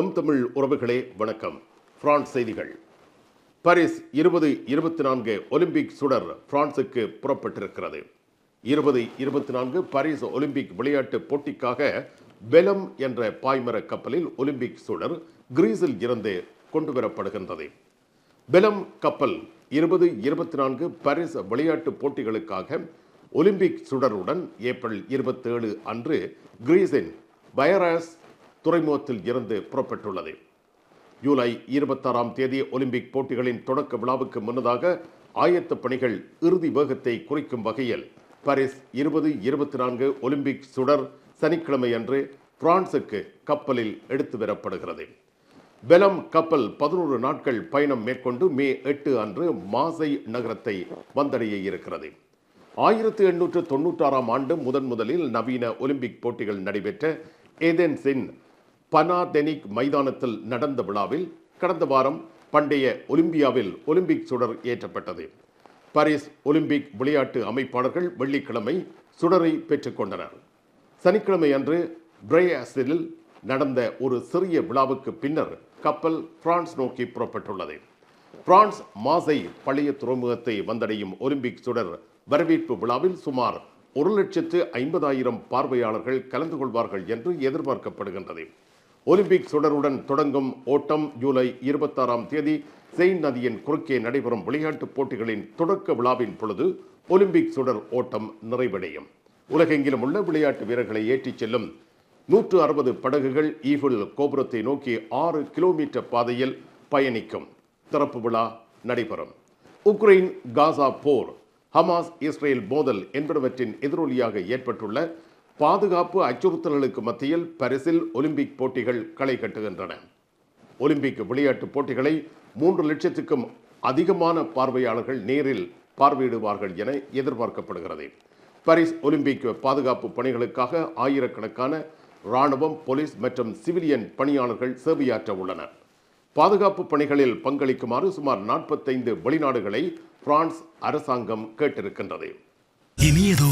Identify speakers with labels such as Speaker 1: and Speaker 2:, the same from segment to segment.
Speaker 1: M Tamil உறவுகளே வணக்கம். France செய்திகள். பாரிஸ் இருபது இருபத்தி நான்கு ஒலிம்பிக் சுடர் பிரான்சுக்கு புறப்பட்டிருக்கிறது. இருபது இருபத்தி நான்கு பாரிஸ் ஒலிம்பிக் விளையாட்டு போட்டிக்காக பெலம் என்ற பாய்மர கப்பலில் ஒலிம்பிக் சுடர் கிரீஸில் இருந்து கொண்டு வரப்படுகின்றது பெலம் கப்பல் இருபது இருபத்தி நான்கு பாரிஸ் விளையாட்டு போட்டிகளுக்காக ஒலிம்பிக் சுடருடன் ஏப்ரல் இருபத்தேழு அன்று கிரீஸின் பயராஸ் துறைமுகத்தில் இருந்து புறப்பட்டுள்ளது. ஜூலை இருபத்தாறாம் தேதி ஒலிம்பிக் போட்டிகளின் தொடக்க விழாவுக்கு முன்னதாக ஆயத்த பணிகள் இறுதி வேகத்தை குறிக்கும் வகையில் பாரிஸ் இருபது இருபத்தி நான்கு ஒலிம்பிக் சுடர் சனிக்கிழமை அன்று பிரான்சுக்கு கப்பலில் எடுத்து வரப்படுகிறது. பெலம் கப்பல் பதினோரு நாட்கள் பயணம் மேற்கொண்டு மே எட்டு அன்று மாசை நகரத்தை வந்தடைய இருக்கிறது. ஆயிரத்தி எண்ணூற்று தொண்ணூற்றாறாம் ஆண்டு முதன் முதலில் நவீன ஒலிம்பிக் போட்டிகள் நடைபெற்ற ஏதென்ஸின் பனாதெனிக் மைதானத்தில் நடந்த விழாவில் கடந்த வாரம் பண்டைய ஒலிம்பியாவில் ஒலிம்பிக் சுடர் ஏற்றப்பட்டது. பாரிஸ் ஒலிம்பிக் விளையாட்டு அமைப்பாளர்கள் வெள்ளிக்கிழமை சுடரை பெற்றுக்கொண்டனர் சனிக்கிழமை அன்று பிரேயாசிலில் நடந்த ஒரு சிறிய விழாவுக்கு பின்னர் கப்பல் பிரான்ஸ் நோக்கி புறப்பட்டுள்ளது. பிரான்ஸ் மாசை பழைய துறைமுகத்தை வந்தடையும் ஒலிம்பிக் சுடர் வரவேற்பு விழாவில் சுமார் ஒரு லட்சத்து ஐம்பதாயிரம் பார்வையாளர்கள் கலந்து கொள்வார்கள் என்று எதிர்பார்க்கப்படுகின்றது. ஒலிம்பிக் சுடருடன் தொடங்கும் ஓட்டம் ஜூலை இருபத்தாறாம் தேதி செயின் நதியின் குறுக்கே நடைபெறும் விளையாட்டுப் போட்டிகளின் தொடக்க விழாவின் பொழுது ஒலிம்பிக் சுடர் ஓட்டம் நிறைவடையும். உலகெங்கிலும் உள்ள விளையாட்டு வீரர்களை ஏற்றிச் செல்லும் நூற்று அறுபது படகுகள் ஈஃபில் கோபுரத்தை நோக்கி ஆறு கிலோமீட்டர் பாதையில் பயணிக்கும். திறப்பு விழா நடைபெறும். உக்ரைன் காசா போர் ஹமாஸ் இஸ்ரேல் மோதல் என்பனவற்றின் எதிரொலியாக ஏற்பட்டுள்ள பாதுகாப்பு அச்சுறுத்தல்களுக்கு மத்தியில் பரிசில் ஒலிம்பிக் போட்டிகள் களை கட்டுகின்றன. ஒலிம்பிக் விளையாட்டுப் போட்டிகளை மூன்று லட்சத்துக்கும் அதிகமான பார்வையாளர்கள் நேரில் பார்வையிடுவார்கள் என எதிர்பார்க்கப்படுகிறது. பாரிஸ் ஒலிம்பிக் பாதுகாப்பு பணிகளுக்காக ஆயிரக்கணக்கான இராணுவம் போலீஸ் மற்றும் சிவிலியன் பணியாளர்கள் சேவையாற்ற உள்ளனர். பாதுகாப்பு பணிகளில் பங்களிக்குமாறு சுமார் நாற்பத்தைந்து வெளிநாடுகளை பிரான்ஸ் அரசாங்கம் கேட்டிருக்கின்றது.
Speaker 2: இனியதோ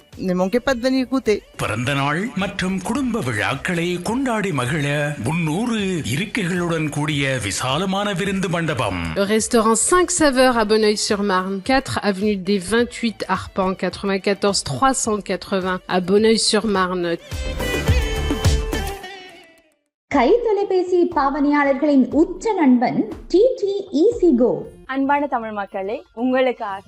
Speaker 3: De venir goûter.
Speaker 2: பிறந்த நாள் மற்றும் குடும்ப விழாக்களை கொண்டாடி மகிழ முன்னூறு இருக்கைகளுடன் கூடிய விசாலமான விருந்து மண்டபம்
Speaker 4: Le restaurant 5 saveurs à Bonneuil-sur-Marne, 4 avenue des 28 Arpents, 94 380 à Bonneuil-sur-Marne.
Speaker 5: கை தொலைபேசி பாவனையாளர்களின் உச்ச நண்பன் டிடி ஈசிகோ
Speaker 6: அன்பான தமிழ் மக்களே உங்களுக்காக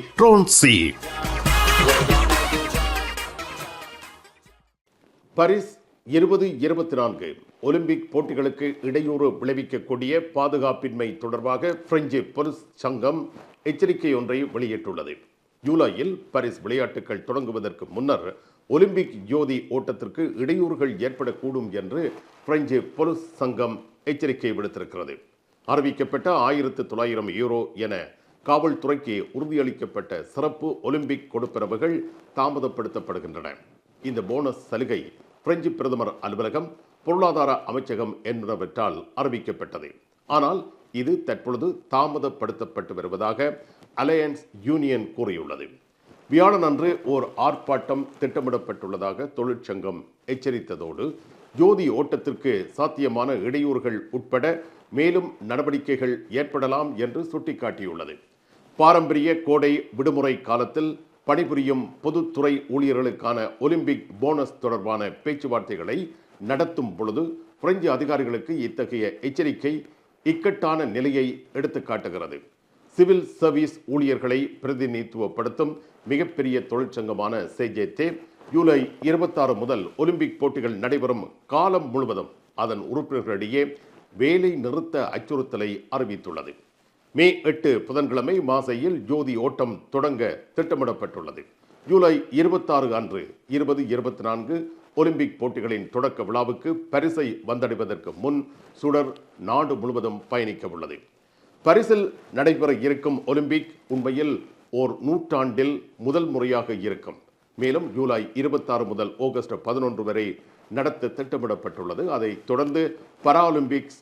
Speaker 1: ட்ரோன்சி பாரிஸ் இருபது இருபத்தி நான்கு ஒலிம்பிக் போட்டிகளுக்கு இடையூறு விளைவிக்கக்கூடிய பாதுகாப்பின்மை தொடர்பாக பிரெஞ்சு பொலிஸ் சங்கம் எச்சரிக்கை ஒன்றை வெளியிட்டுள்ளது. ஜூலையில் பாரிஸ் விளையாட்டுகள் தொடங்குவதற்கு முன்னர் ஒலிம்பிக் ஜோதி ஓட்டத்திற்கு இடையூறுகள் ஏற்படக்கூடும் என்று பிரெஞ்சு பொலிஸ் சங்கம் எச்சரிக்கை விடுத்திருக்கிறது. அறிவிக்கப்பட்ட ஆயிரத்து தொள்ளாயிரம் யூரோ என காவல்துறைக்கு உறுதியளிக்கப்பட்ட சிறப்பு ஒலிம்பிக் கொடுப்பிரவுகள் தாமதப்படுத்தப்படுகின்றன. இந்த போனஸ் சலுகை பிரெஞ்சு பிரதமர் அலுவலகம் பொருளாதார அமைச்சகம் என்பனவற்றால் அறிவிக்கப்பட்டது. ஆனால் இது தற்பொழுது தாமதப்படுத்தப்பட்டு வருவதாக அலையன்ஸ் யூனியன் கூறியுள்ளது. வியாழன் அன்று ஓர் ஆர்ப்பாட்டம் திட்டமிடப்பட்டுள்ளதாக தொழிற்சங்கம் எச்சரித்ததோடு ஜோதி ஓட்டத்திற்கு சாத்தியமான இடையூறுகள் உட்பட மேலும் நடவடிக்கைகள் ஏற்படலாம் என்று சுட்டிக்காட்டியுள்ளது. பாரம்பரிய கோடை விடுமுறை காலத்தில் பணிபுரியும் பொதுத்துறை ஊழியர்களுக்கான ஒலிம்பிக் போனஸ் தொடர்பான பேச்சுவார்த்தைகளை நடத்தும் பொழுது பிரெஞ்சு அதிகாரிகளுக்கு இத்தகைய எச்சரிக்கை இக்கட்டான நிலையை எடுத்துக்காட்டுகிறது சிவில் சர்வீஸ் ஊழியர்களை பிரதிநிதித்துவப்படுத்தும் மிகப்பெரிய தொழிற்சங்கமான சேஜேதே ஜூலை இருபத்தாறு முதல் ஒலிம்பிக் போட்டிகள் நடைபெறும் காலம் முழுவதும் அதன் உறுப்பினர்களிடையே வேலை நிறுத்த அச்சுறுத்தலை அறிவித்துள்ளது. மே எட்டு புதன்கிழமை மாசையில் ஜோதி ஓட்டம் தொடங்க திட்டமிடப்பட்டுள்ளது. ஜூலை இருபத்தாறு அன்று இருபது இருபத்தி நான்கு ஒலிம்பிக் போட்டிகளின் தொடக்க விழாவுக்கு பரிசை வந்தடைவதற்கு முன் சுடர் நாடு முழுவதும் பயணிக்க உள்ளது. பரிசில் நடைபெற இருக்கும் ஒலிம்பிக் உண்மையில் ஓர் நூற்றாண்டில் முதல் முறையாக இருக்கும். மேலும் ஜூலை இருபத்தாறு முதல் ஆகஸ்ட் பதினொன்று வரை நடத்த திட்டமிடப்பட்டுள்ளது. அதைத் தொடர்ந்து பராலிம்பிக்ஸ்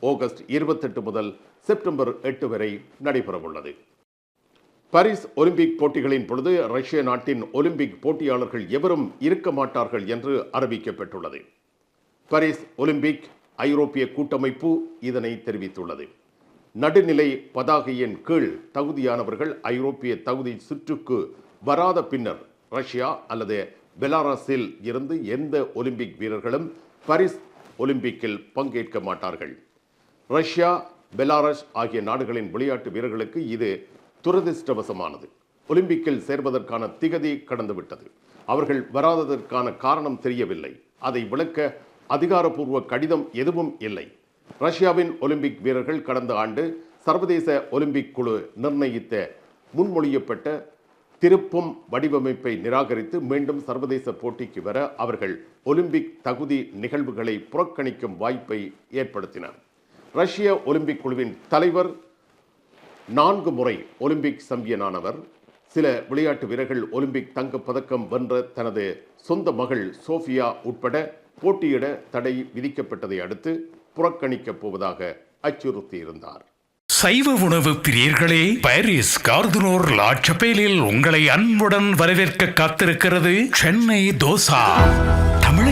Speaker 1: ஆகஸ்ட் இருபத்தெட்டு முதல் செப்டம்பர் எட்டு வரை நடைபெறவுள்ளது. பாரிஸ் ஒலிம்பிக் போட்டிகளின் பொழுது ரஷ்ய நாட்டின் ஒலிம்பிக் போட்டியாளர்கள் எவரும் இருக்க மாட்டார்கள் என்று அறிவிக்கப்பட்டுள்ளது. பாரிஸ் ஒலிம்பிக் ஐரோப்பிய கூட்டமைப்பு இதனை தெரிவித்துள்ளது. நடுநிலை பதாகையின் கீழ் தகுதியானவர்கள் ஐரோப்பிய தகுதி சுற்றுக்கு வராத பின்னர் ரஷ்யா அல்லது பெலாரஸில் இருந்து எந்த ஒலிம்பிக் வீரர்களும் பாரிஸ் ஒலிம்பிக்கில் பங்கேற்க மாட்டார்கள். ரஷ்யா பெலாரஸ் ஆகிய நாடுகளின் விளையாட்டு வீரர்களுக்கு இது துரதிர்ஷ்டவசமானது. ஒலிம்பிக்கில் சேர்வதற்கான திகதி கடந்துவிட்டது. அவர்கள் வராததற்கான காரணம் தெரியவில்லை. அதை விளக்க அதிகாரப்பூர்வ கடிதம் எதுவும் இல்லை. ரஷ்யாவின் ஒலிம்பிக் வீரர்கள் கடந்த ஆண்டு சர்வதேச ஒலிம்பிக் குழு நிர்ணயித்த முன்மொழியப்பட்ட திருப்பும் வடிவமைப்பை நிராகரித்து மீண்டும் சர்வதேச போட்டிக்கு வர அவர்கள் ஒலிம்பிக் தகுதி நிகழ்வுகளை புறக்கணிக்கும் வாய்ப்பை ஏற்படுத்தினர். ரஷ்ய ஒலிம்பிக் குழுவின் தலைவர் நான்கு முறை ஒலிம்பிக் சம்பியனானவர். சில விளையாட்டு வீரர்கள் ஒலிம்பிக் தங்கப் பதக்கம் வென்ற தனது சொந்த மகள் சோஃபியா உட்பட போட்டியிட தடை விதிக்கப்பட்டதை அடுத்து புறக்கணிக்கப் போவதாக அச்சுறுத்தியிருந்தார்.
Speaker 2: சைவ உணவு பிரியர்களே பாரிஸ் கார்துனோர் லாட்சபேலில் உங்களை அன்புடன் வரவேற்க காத்திருக்கிறது சென்னை தோசா.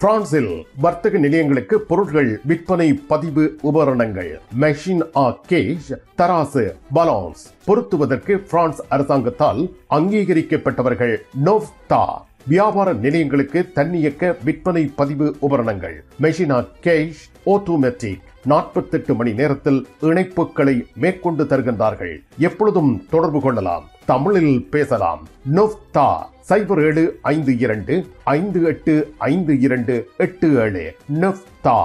Speaker 1: பிரான்சில் வர்த்தக நிலையங்களுக்கு பொருட்கள் விற்பனை பதிவு உபகரணங்கள். மெஷின் ஆ கேஷ் தராசு பலான்ஸ் பொருத்துவதற்கு பிரான்ஸ் அரசாங்கத்தால் அங்கீகரிக்கப்பட்டவர்கள் நோவ்தா வியாபார நிலையங்களுக்கு தன்னியக்க விற்பனை பதிவு உபகரணங்கள். மெஷினா கேஷ் ஆட்டோமேட்டிக் நாற்பத்தெட்டு மணி நேரத்தில் இணைப்புகளை மேற்கொண்டு தருகின்றார்கள். எப்பொழுதும் தொடர்பு கொள்ளலாம். தமிழில் பேசலாம். நொஃப்தா சைபர் ஏழு ஐந்து இரண்டு ஐந்து எட்டு ஐந்து இரண்டு எட்டு ஏழு. நொஃப்தா.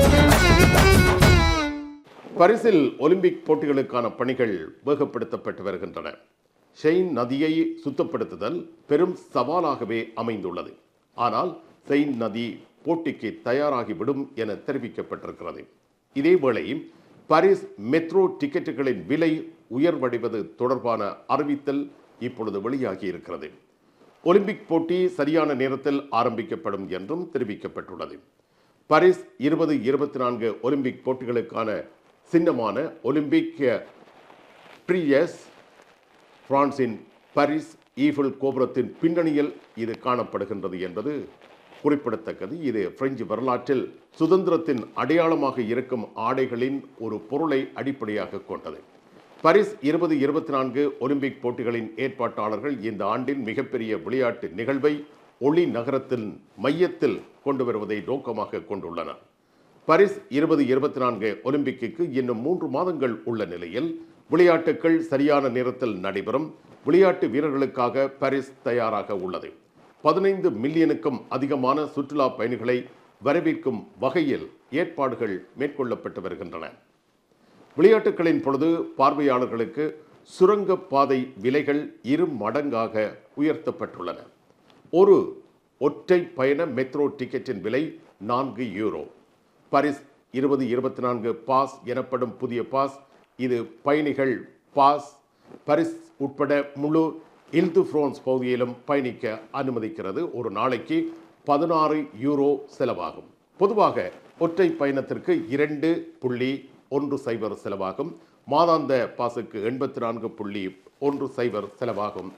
Speaker 1: பரிசில் ஒலிம்பிக் போட்டிகளுக்கான பணிகள் வேகப்படுத்தப்பட்டு வருகின்றன. ஷெயின் நதியை சுத்தப்படுத்துதல் பெரும் சவாலாகவே அமைந்துள்ளது. ஆனால் செயின் நதி போட்டிக்கு தயாராகிவிடும் என தெரிவிக்கப்பட்டிருக்கிறது. இதேவேளை பாரிஸ் மெட்ரோ டிக்கெட்டுகளின் விலை உயர்வடைவது தொடர்பான அறிவித்தல் இப்பொழுது வெளியாகி இருக்கிறது ஒலிம்பிக் போட்டி சரியான நேரத்தில் ஆரம்பிக்கப்படும் என்றும் தெரிவிக்கப்பட்டுள்ளது. பாரிஸ் இருபது இருபத்தி நான்கு ஒலிம்பிக் போட்டிகளுக்கான சின்னமான ஒலிம்பிக் ட்ரியஸ் பிரான்சின் பாரிஸ் ஈஃபில் கோபுரத்தின் பின்னணியில் இது காணப்படுகின்றது என்பது குறிப்பிடத்தக்கது. இது பிரெஞ்சு வரலாற்றில் சுதந்திரத்தின் அடையாளமாக இருக்கும் ஆடைகளின் ஒரு பொருளை அடிப்படையாக கொண்டது. பாரிஸ் இருபது இருபத்தி நான்கு ஒலிம்பிக் போட்டிகளின் ஏற்பாட்டாளர்கள் இந்த ஆண்டின் மிகப்பெரிய விளையாட்டு நிகழ்வை ஒளி நகரத்தின் மையத்தில் கொண்டு வருவதை நோக்கமாக கொண்டுள்ளனர். பாரிஸ் இருபது இருபத்தி நான்கு ஒலிம்பிக்கு இன்னும் மூன்று மாதங்கள் உள்ள நிலையில் விளையாட்டுகள் சரியான நேரத்தில் நடைபெறும். விளையாட்டு வீரர்களுக்காக பாரிஸ் தயாராக உள்ளது. பதினைந்து மில்லியனுக்கும் அதிகமான சுற்றுலா பயணிகளை வரவேற்கும் வகையில் ஏற்பாடுகள் மேற்கொள்ளப்பட்டு வருகின்றன. விளையாட்டுகளின் பொழுது பார்வையாளர்களுக்கு சுரங்கப்பாதை விலைகள் இரு மடங்காக உயர்த்தப்பட்டுள்ளன. ஒரு ஒற்றை பயண மெட்ரோ டிக்கெட்டின் விலை நான்கு யூரோ. பாரிஸ் இருபது இருபத்தி நான்கு பாஸ் எனப்படும் புதிய பாஸ். இது பயணிகள் பாஸ். பாரிஸ் உட்பட முழு இல்து ஃப்ரோன்ஸ் பகுதியிலும் பயணிக்க அனுமதிக்கிறது. ஒரு நாளைக்கு பதினாறு யூரோ செலவாகும். பொதுவாக ஒற்றை பயணத்திற்கு இரண்டு புள்ளி ஒன்று சைபர் செலவாகும். மாதாந்த பாசுக்கு எண்பத்தி நான்கு புள்ளி ஒன்று சைபர் செலவாகும்.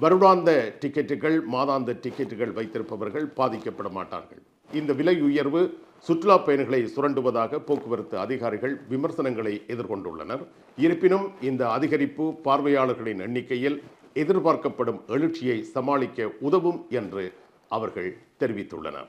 Speaker 1: வருடாந்த டிக்கெட்டுகள் மாதாந்த டிக்கெட்டுகள் வைத்திருப்பவர்கள் பாதிக்கப்பட மாட்டார்கள். இந்த விலை உயர்வு சுற்றுலா பயணிகளை சுரண்டுவதாக போக்குவரத்து அதிகாரிகள் விமர்சனங்களை எதிர்கொண்டுள்ளனர். இருப்பினும் இந்த அதிகரிப்பு பார்வையாளர்களின் எண்ணிக்கையில் எதிர்பார்க்கப்படும் எழுச்சியை சமாளிக்க உதவும் என்று அவர்கள் தெரிவித்துள்ளனர்.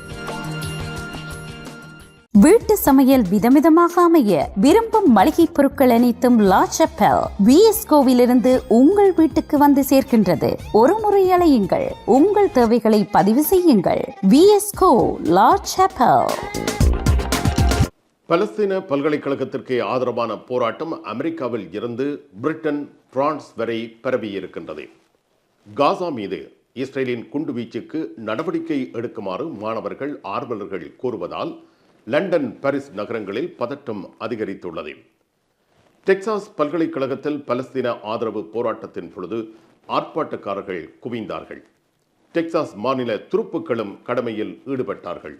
Speaker 7: வீட்டு சமையல் விதவிதமாக அமைய விரும்பும் மளிகை பொருட்கள் அனைத்தும் லா செப்பல். விஎஸ்கோவிலிருந்து உங்கள் வீட்டுக்கு வந்து சேர்க்கின்றது. ஒரு முறை அலையுங்கள். உங்கள் தேவைகளை பதிவு செய்யுங்கள். விஎஸ்கோ லா செப்பல்.
Speaker 1: பலஸ்தீன பல்கலைக்கழகத்திற்கு ஆதரவான போராட்டம் அமெரிக்காவில் இருந்து பிரிட்டன் பிரான்ஸ் வரை பரவியிருக்கின்றது. காசா மீது இஸ்ரேலின் குண்டுவீச்சுக்கு நடவடிக்கை எடுக்குமாறு மாணவர்கள் ஆர்வலர்கள் கூறுவதால் லண்டன் பாரிஸ் நகரங்களில் பதட்டம் அதிகரித்துள்ளது. டெக்சாஸ் பல்கலைக்கழகத்தில் பலஸ்தீன ஆதரவு போராட்டத்தின் பொழுது ஆர்ப்பாட்டக்காரர்கள் குவிந்தார்கள். டெக்சாஸ் மாநில துருப்புக்களும் கடமையில் ஈடுபட்டார்கள்.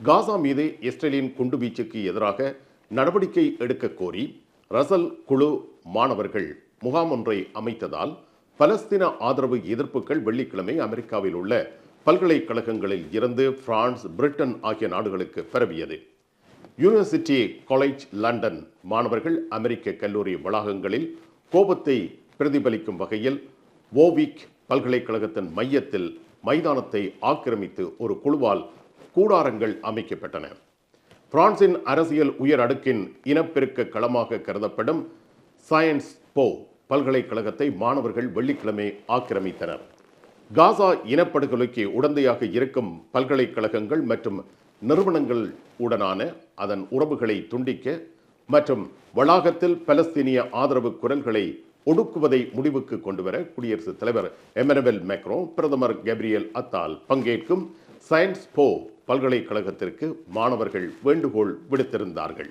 Speaker 1: காசா மீது இஸ்ரேலின் குண்டுவீச்சுக்கு எதிராக நடவடிக்கை எடுக்க கோரி ரசல் குழு மாணவர்கள் முகாம் ஒன்றை அமைத்ததால் பலஸ்தீன ஆதரவு எதிர்ப்புகள் வெள்ளிக்கிழமை அமெரிக்காவில் உள்ள பல்கலைக்கழகங்களில் இருந்து பிரான்ஸ் பிரிட்டன் ஆகிய நாடுகளுக்கு பரவியது. யூனிவர்சிட்டி காலேஜ் லண்டன் மாணவர்கள் அமெரிக்க கல்லூரி வளாகங்களில் கோபத்தை பிரதிபலிக்கும் வகையில் ஓவிக் பல்கலைக்கழகத்தின் மையத்தில் மைதானத்தை ஆக்கிரமித்து ஒரு குழுவால் கூடாரங்கள் அமைக்கப்பட்டன. பிரான்சின் அரசியல் உயர் அடுக்கின் இனப்பெருக்க களமாக கருதப்படும் சயன்ஸ் போ பல்கலைக்கழகத்தை மாணவர்கள் வெள்ளிக்கிழமை ஆக்கிரமித்தனர். காசா இனப்படுகொலைக்கு உடந்தையாக இருக்கும் பல்கலைக்கழகங்கள் மற்றும் நிறுவனங்கள் உடனான அதன் உறவுகளை துண்டிக்க மற்றும் வளாகத்தில் பலஸ்தீனிய ஆதரவு குரல்களை ஒடுக்குவதை முடிவுக்கு கொண்டுவர குடியரசுத் தலைவர் எமனுவல் மேக்ரோ பிரதமர் கேப்ரியல் அத்தால் பங்கேற்கும் சயின்ஸ் போ பல்கலைக்கழகத்திற்கு மாணவர்கள் வேண்டுகோள் விடுத்திருந்தார்கள்.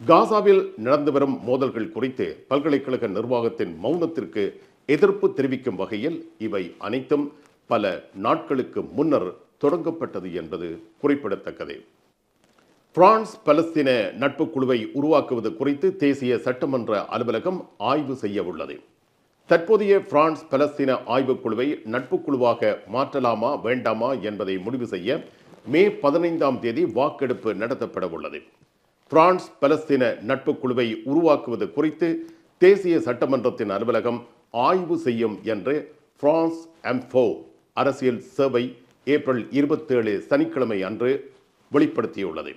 Speaker 1: காசாவில் நடந்து வரும் மோதல்கள் குறித்து பல்கலைக்கழக நிர்வாகத்தின் மௌனத்திற்கு எதிர்ப்பு தெரிவிக்கும் வகையில் இவை அனைத்தும் பல நாட்களுக்கு முன்னர் தொடங்கப்பட்டது என்பது குறிப்பிடத்தக்கது. பிரான்ஸ் பலஸ்தீன நட்பு குழுவை உருவாக்குவது குறித்து தேசிய சட்டமன்ற அலுவலகம் ஆய்வு செய்ய உள்ளது. தற்போதைய பிரான்ஸ் பலஸ்தீன ஆய்வுக் குழுவை நட்பு குழுவாக மாற்றலாமா வேண்டாமா என்பதை முடிவு செய்ய மே பதினைந்தாம் தேதி வாக்கெடுப்பு நடத்தப்பட உள்ளது. பிரான்ஸ் பலஸ்தீன நட்பு குழுவை உருவாக்குவது குறித்து தேசிய சட்டமன்றத்தின் அலுவலகம் ஆய்வு செய்யும் என்று பிரான்ஸ் எம்ஃபோ அரசியல் சேவை ஏப்ரல் இருபத்தேழு சனிக்கிழமை அன்று வெளிப்படுத்தியுள்ளது.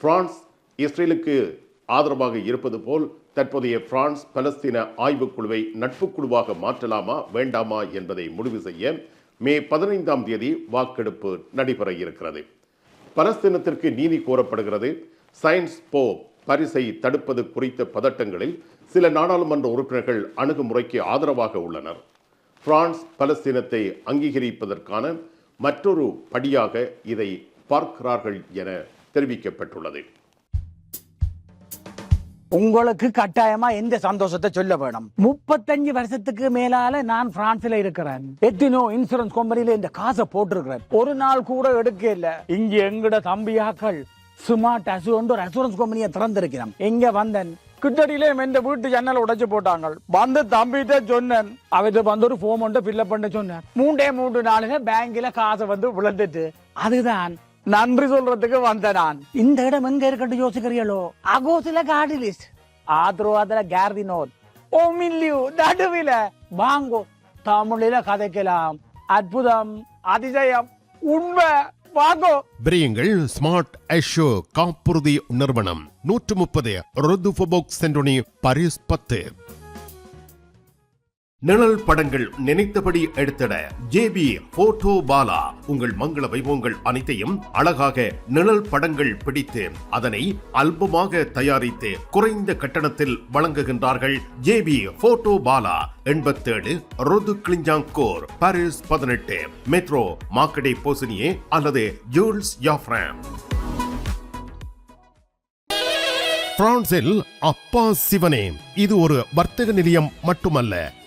Speaker 1: பிரான்ஸ் இஸ்ரேலுக்கு ஆதரவாக இருப்பது போல் தற்போதைய பிரான்ஸ் பலஸ்தீன ஆய்வுக் குழுவை நட்பு குழுவாக மாற்றலாமா வேண்டாமா என்பதை முடிவு செய்ய மே பதினைந்தாம் தேதி வாக்கெடுப்பு நடைபெற இருக்கிறது. பலஸ்தீனத்திற்கு நீதி கோரப்படுகிறது. சயின்ஸ் போ பரிசை தடுப்பது குறித்த பதட்டங்களில் சில நாடாளுமன்ற உறுப்பினர்கள் அணுகுமுறைக்கு ஆதரவாக உள்ளனர். பிரான்ஸ் பலஸ்தீனத்தை அங்கீகரிப்பதற்கான மற்றொரு படியாக இதை பார்க்கிறார்கள் என தெரிவிக்கப்பட்டுள்ளது.
Speaker 8: உங்களுக்கு கட்டாயமா எந்த சந்தோஷத்தை சொல்ல வேணும்? முப்பத்தஞ்சு வருஷத்துக்கு மேலால நான் பிரான்ஸ்ல இருக்கிறேன். எத்தனோ இன்சூரன்ஸ் கம்பெனில இந்த காசை போட்டிருக்கிறேன். ஒரு நாள் கூட எடுக்க இல்ல. இங்க எங்கட தம்பியாக்கள் ஸ்மார்ட் அசூர் ஒரு அசூரன்ஸ் கம்பெனியை திறந்திருக்கிறோம் எங்க வந்தேன்? கிட்டடியில எந்த வீட்டு ஜன்னல் உடைச்சு போட்டாங்க வந்து தம்பிட்ட சொன்னேன். அவர்கிட்ட வந்து ஒரு ஃபோம் ஒன்று ஃபில்அப் பண்ண சொன்னேன். மூன்றே மூன்று நாளுங்க பேங்க்ல காசை வந்து விழுந்துட்டு. அதுதான் நன்றி சொல்றதுக்கு வந்த நான். இந்த இடம் எங்க இருக்கட்டும் யோசிக்கிறீங்களோ? அகோசில கார்டு லிஸ்ட் ஆத்ரோவாதல கேர்தினோத் ஓ மில்லியூ நடுவில. வாங்கோ தமிழில கதைக்கலாம். அற்புதம் அதிசயம் உண்மை. வாங்கோ
Speaker 1: பிரியுங்கள் ஸ்மார்ட் ஐஷோ காப்புறுதி நிறுவனம். நூற்று முப்பது ருதுபோக் சென்டோனி பரிஸ் பத்து. நிழல் படங்கள் நினைத்தபடி எடுத்திட ஜேபி போட்டோ பாலா. உங்கள் மங்கள வைபவங்கள் அனைத்தையும் அழகாக நிழல் படங்கள் பிடித்து அதனை அல்பமாக தயாரித்து குறைந்த கட்டணத்தில் வழங்குகின்றார்கள் ஜேபி போட்டோ பாலா எண்பத்தேழு ருது கிளிஞ்சாங்கோர் பாரிஸ் பதினெட்டு மெட்ரோ மாக்கடே போசினியே அல்லது ஜூல்ஸ் யாஃப்ராம் பிரான்சில் அப்பா சிவனே. இது ஒரு வர்த்தக நிலையம் மட்டுமல்ல